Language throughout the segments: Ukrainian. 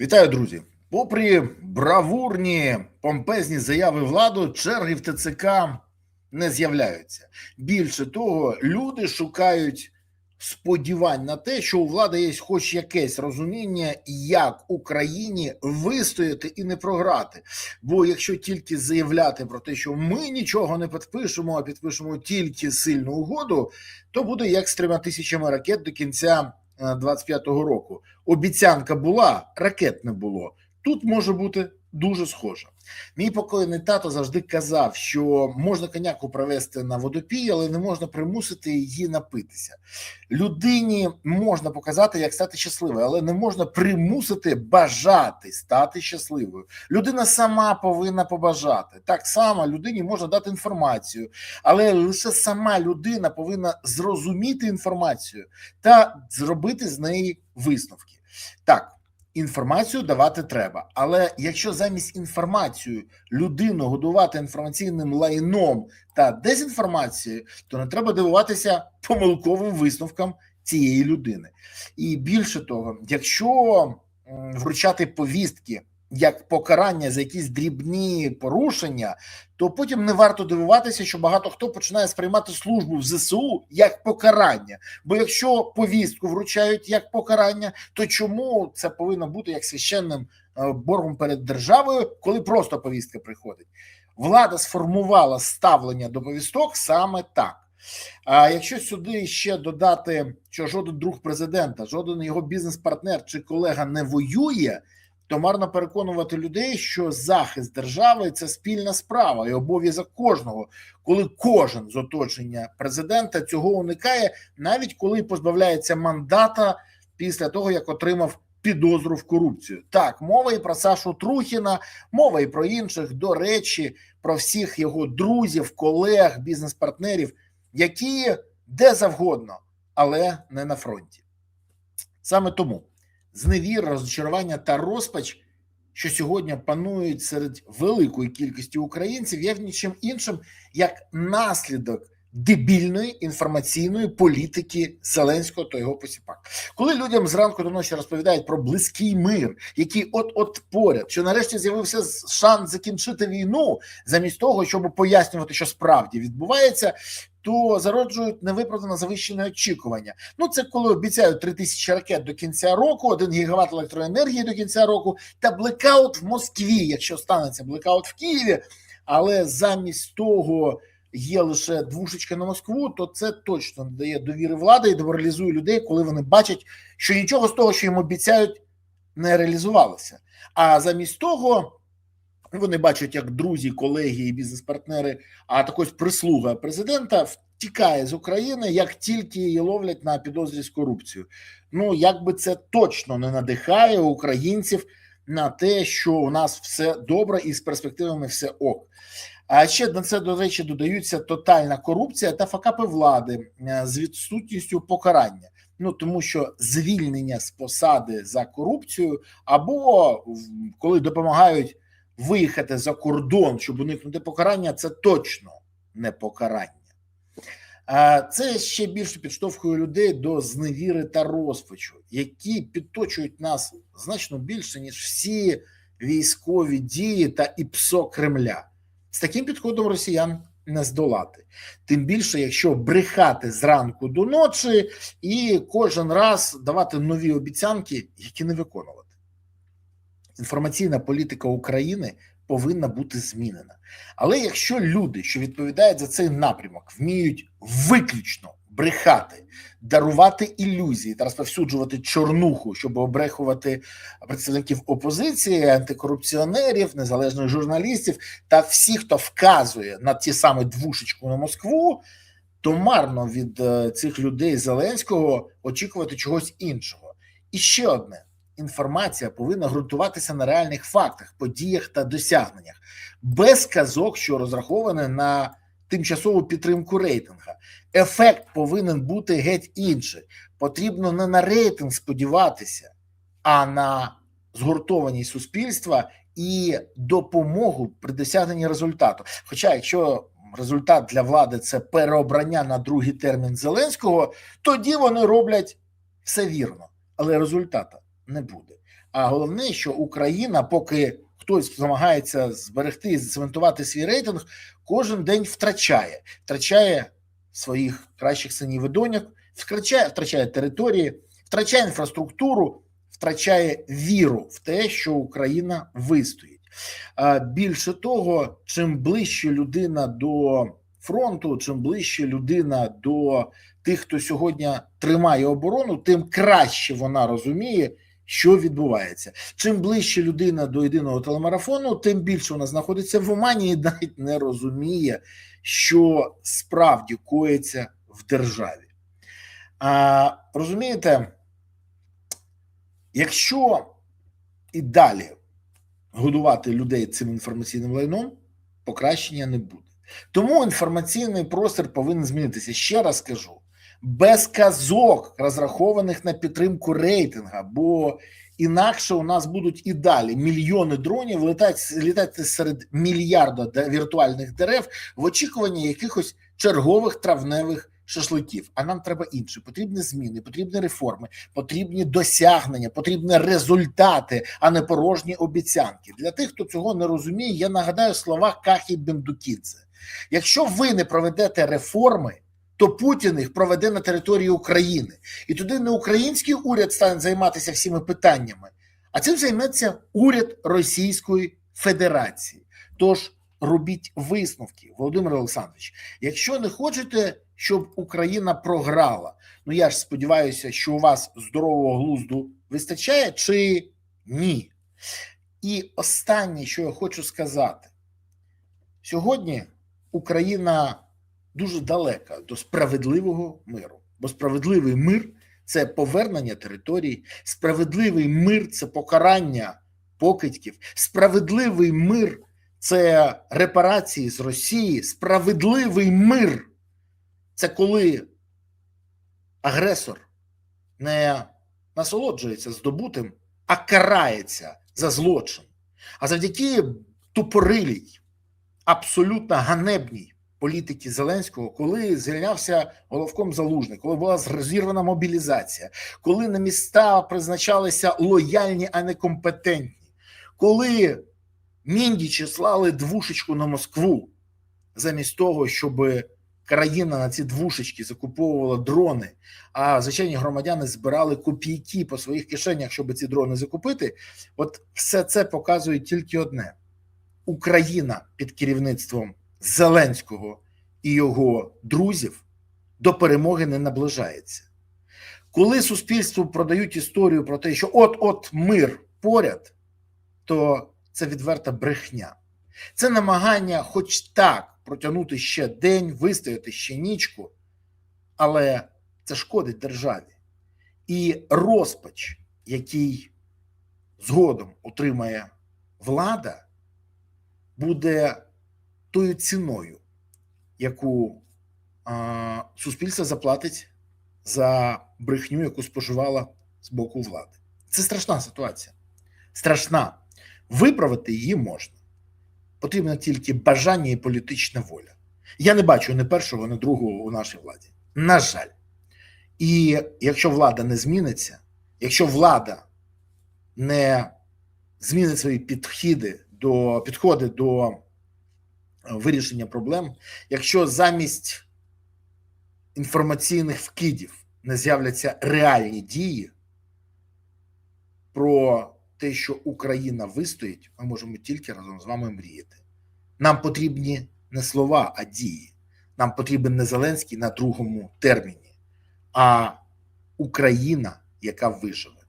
Вітаю, друзі. Попри бравурні помпезні заяви влади, черги в ТЦК не з'являються. Більше того, люди шукають сподівань на те, що у влади є хоч якесь розуміння, як Україні вистояти і не програти. Бо якщо тільки заявляти про те, що ми нічого не підпишемо, а підпишемо тільки сильну угоду, то буде як з трьома тисячами ракет до кінця 25-го року. Обіцянка була, ракет не було. Тут може бути дуже схоже. Мій покойний тато завжди казав, що можна коняку привезти на водопій, але не можна примусити її напитися. Людині можна показати, як стати щасливою, але не можна примусити бажати стати щасливою. Людина сама повинна побажати. Так само людині можна дати інформацію, але лише сама людина повинна зрозуміти інформацію та зробити з неї висновки. Так, інформацію давати треба, але якщо замість інформацію людину годувати інформаційним лайном та дезінформацією, то не треба дивуватися помилковим висновкам цієї людини. І більше того, якщо вручати повістки як покарання за якісь дрібні порушення, то потім не варто дивуватися, що багато хто починає сприймати службу в ЗСУ як покарання. Бо якщо повістку вручають як покарання, то чому це повинно бути як священним боргом перед державою, коли просто повістка приходить? Влада сформувала ставлення до повісток саме так. А якщо сюди ще додати, що жоден друг президента, жоден його бізнес-партнер чи колега не воює, то марно переконувати людей, що захист держави це спільна справа і обов'язок кожного, коли кожен з оточення президента цього уникає, навіть коли позбавляється мандата після того, як отримав підозру в корупцію. Так, мова і про Сашу Трухіна, мова і про інших, до речі, про всіх його друзів, колег, бізнес-партнерів, які де завгодно, але не на фронті. Саме тому зневір, розчарування та розпач, що сьогодні панують серед великої кількості українців, є нічим іншим як наслідок дебільної інформаційної політики Зеленського та його посіпак. Коли людям зранку до ночі розповідають про близький мир, який от от поряд, що нарешті з'явився шанс закінчити війну, замість того, щоб пояснювати, що справді відбувається. То зароджують невиправдано завищені очікування. Ну це коли обіцяють 3 тисячі ракет до кінця року, 1 гігават електроенергії до кінця року, та блекаут в Москві, якщо станеться блекаут в Києві, але замість того є лише двушечка на Москву, то це точно не дає довіри влади і деморалізує людей, коли вони бачать, що нічого з того, що їм обіцяють, не реалізувалося. А замість того. Вони бачать, як друзі, колеги і бізнес-партнери, а також прислуга президента втікає з України, як тільки її ловлять на підозрі з корупцією. Ну якби це точно не надихає українців на те, що у нас все добре і з перспективами все ок. А ще на це, до речі, додаються тотальна корупція та факапи влади з відсутністю покарання. Ну тому що звільнення з посади за корупцію, або коли допомагають виїхати за кордон, щоб уникнути покарання, це точно не покарання. Це ще більше підштовхує людей до зневіри та розпачу, які підточують нас значно більше ніж всі військові дії та ІПСО Кремля. З таким підходом росіян не здолати. Тим більше, якщо брехати зранку до ночі і кожен раз давати нові обіцянки, які не виконувати. Інформаційна політика України повинна бути змінена. Але якщо люди, що відповідають за цей напрямок, вміють виключно брехати, дарувати ілюзії та розповсюджувати чорнуху, щоб обрехувати представників опозиції, антикорупціонерів, незалежних журналістів та всіх, хто вказує на ті самі двушечку на Москву, то марно від цих людей Зеленського очікувати чогось іншого. І ще одне. Інформація повинна ґрунтуватися на реальних фактах, подіях та досягненнях, без казок, що розраховані на тимчасову підтримку рейтинга. Ефект повинен бути геть інший. Потрібно не на рейтинг сподіватися, а на згуртованість суспільства і допомогу при досягненні результату. Хоча, якщо результат для влади це переобрання на другий термін Зеленського, тоді вони роблять все вірно, але результата не буде. А головне, що Україна, поки хтось намагається зберегти і зацементувати свій рейтинг, кожен день втрачає, втрачає своїх кращих синів і доньок, втрачає, втрачає території, втрачає інфраструктуру, втрачає віру в те, що Україна вистоїть. Більше того, чим ближче людина до фронту, чим ближче людина до тих, хто сьогодні тримає оборону, тим краще вона розуміє, що відбувається. Чим ближче людина до єдиного телемарафону, тим більше вона знаходиться в омані і навіть не розуміє, що справді коїться в державі. А, Розумієте, якщо і далі годувати людей цим інформаційним лайном, покращення не буде. Тому інформаційний простір повинен змінитися. Ще раз кажу: без казок, розрахованих на підтримку рейтинга, бо інакше у нас будуть і далі мільйони дронів літати, літати серед мільярда віртуальних дерев в очікуванні якихось чергових травневих шашликів. А нам треба інше. Потрібні зміни, потрібні реформи, потрібні досягнення, потрібні результати, а не порожні обіцянки. Для тих, хто цього не розуміє, я нагадаю слова Кахі Бендукідзе. Якщо ви не проведете реформи, то Путін їх проведе на території України, і туди не український уряд стане займатися всіми питаннями, а цим займеться уряд Російської Федерації. Тож робіть висновки, Володимир Олександрович. Якщо не хочете, щоб Україна програла, ну я ж сподіваюся, що у вас здорового глузду вистачає чи ні. І останнє, що я хочу сказати, сьогодні Україна дуже далека до справедливого миру, бо справедливий мир це повернення територій, справедливий мир це покарання покидьків, справедливий мир це репарації з Росії, справедливий мир це коли агресор не насолоджується здобутим, а карається за злочин. А завдяки тупорилій, абсолютно ганебній політики Зеленського, коли звільнявся головком залужний, коли була зірвана мобілізація, коли на міста призначалися лояльні, а не компетентні, коли міндічі слали двушечку на Москву, замість того, щоб країна на ці двушечки закуповувала дрони, а звичайні громадяни збирали копійки по своїх кишенях, щоб ці дрони закупити. От все це показує тільки одне: Україна під керівництвом Зеленського і його друзів до перемоги не наближається. Коли суспільству продають історію про те, що от-от мир поряд, то це відверта брехня. Це намагання, хоч так, протягнути ще день, вистояти ще нічку, але це шкодить державі. І розпач, який згодом отримає влада, буде тою ціною, яку а, суспільство заплатить за брехню, яку споживала з боку влади. Це страшна ситуація. Страшна. Виправити її можна. Потрібно тільки бажання і політична воля. Я не бачу ні першого, ні другого у нашій владі. На жаль. І якщо влада не зміниться, якщо влада не змінить свої підходи до підходи до вирішення проблем, якщо замість інформаційних вкидів не з'являться реальні дії про те, що Україна вистоїть, ми можемо тільки разом з вами мріяти. Нам потрібні не слова, а дії. Нам потрібен не Зеленський на другому терміні, а Україна, яка виживе.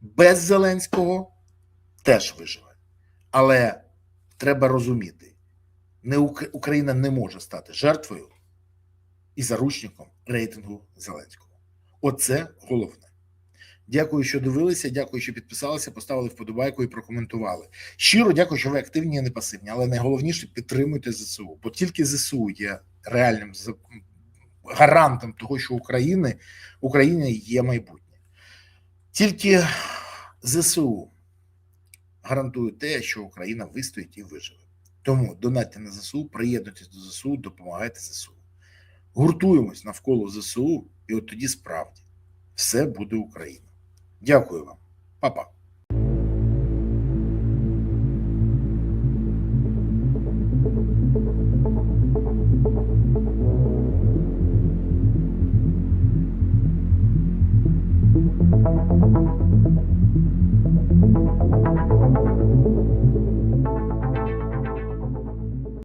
Без Зеленського теж виживе. Але треба розуміти, не Україна не може стати жертвою і заручником рейтингу Зеленського. Оце головне. Дякую, що дивилися. Дякую, що підписалися, поставили вподобайку і прокоментували. Щиро дякую, що ви активні, а не пасивні. Але найголовніше підтримуйте ЗСУ, бо тільки ЗСУ є реальним гарантом того, що України Україні є майбутнє. Тільки ЗСУ гарантує те, що Україна вистоїть і виживе. Тому донатьте на ЗСУ, приєднуйтесь до ЗСУ, допомагайте ЗСУ. Гуртуємось навколо ЗСУ, і от тоді справді все буде Україна. Дякую вам, Па-па.